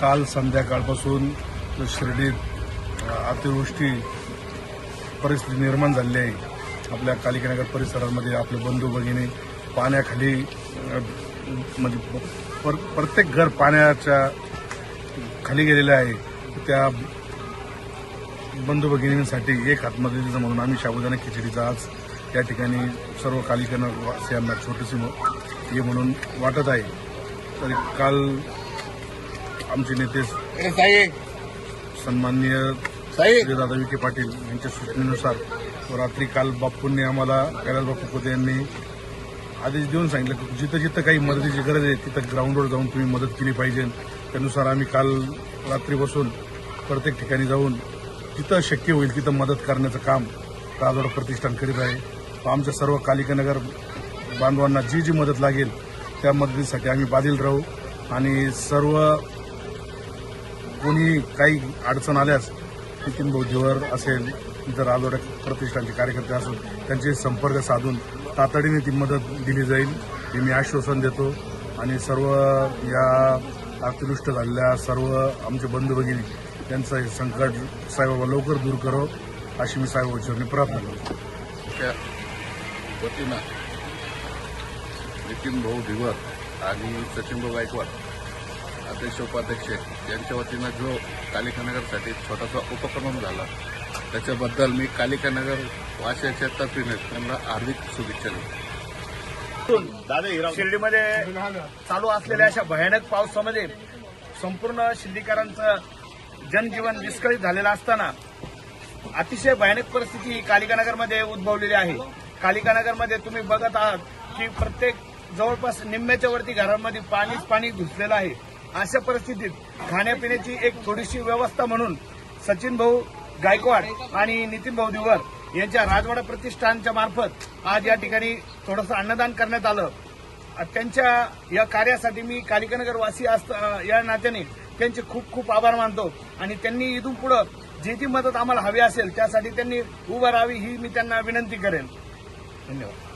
काल संध्याकाळपासून शिर्डीत अतिवृष्टी परिस्थिती निर्माण झालेली आहे. आपल्या कालिकानगर परिसरामध्ये आपले बंधू भगिनी पाण्याखाली म्हणजे पर प्रत्येक घर पाण्याच्या खाली गेलेलं आहे. त्या बंधू भगिनींसाठी एक हातमदतीचं म्हणून आम्ही शाबुदाना खिचडीचा आज या ठिकाणी सर्व कालिकानगर वासियांना छोटीशी हे म्हणून वाटत आहे. तरी काल आमचे नेते सन्माननीय दादा विखे पाटील यांच्या सूचनेनुसार रात्री काल बाप्पूंनी आम्हाला कैलास बाप्पू खोते यांनी आदेश देऊन सांगितलं की जिथं जिथं काही मदतीची गरज आहे तिथं ग्राउंडवर जाऊन तुम्ही मदत केली पाहिजे. त्यानुसार आम्ही काल रात्री बसून प्रत्येक ठिकाणी जाऊन जिथं शक्य होईल तिथं मदत करण्याचं काम राजवाडा प्रतिष्ठान करीत आहे. आमच्या सर्व कालिकानगर बांधवांना जी जी मदत लागेल त्या मदतीसाठी आम्ही बाधिल राहू आणि सर्व कोणी काही अडचण आल्यास नितीन भाऊजीवर असेल इतर राजवाडा प्रतिष्ठानचे कार्यकर्ते असून त्यांचे संपर्क साधून तातडीने ती मदत दिली जाईल हे मी आश्वासन देतो. आणि सर्व या अतिदृष्ट झालेल्या सर्व आमचे बंधू भगिनी त्यांचं हे संकट साईबाबा लवकर दूर करो अशी मी साईबाबाची प्रार्थना करतो. वतीनं नितीन भाऊ धिवर आणि सचिन भाऊ गायकवाड अध्यक्ष उपाध्यक्ष यांच्या वतीनं जो कालिकानगरसाठी छोटासा उपक्रम झाला त्याच्याबद्दल मी कालिकानगर वाशियाच्या तर्फीने त्यांना हार्दिक शुभेच्छा देतो. शिर्डीमध्ये चालू असलेल्या अशा भयानक पावसामध्ये संपूर्ण शिर्डीकरांचं जनजीवन विस्कळीत झालेलं असताना अतिशय भयानक परिस्थिती ही कालिकानगरमध्ये उद्भवलेली आहे. कालिकानगरमध्ये तुम्ही बघत आहात की प्रत्येक जवळपास निम्म्याच्या वरती घरांमध्ये पाणीच पाणी घुसलेलं आहे. अशा परिस्थितीत खाण्यापिण्याची एक थोडीशी व्यवस्था म्हणून सचिन भाऊ गायकवाड आणि नितीन भाऊ दिवर यांच्या राजवाडा प्रतिष्ठानच्या मार्फत आज या ठिकाणी थोडंसं अन्नदान करण्यात आलं. त्यांच्या या कार्यासाठी मी कालिकानगरवासी असता या नात्याने त्यांचे खूप खूप आभार मानतो आणि त्यांनी इथून पुढं जे जी मदत आम्हाला हवी असेल त्यासाठी त्यांनी उभं राहावी ही मी त्यांना विनंती करेन. धन्यवाद.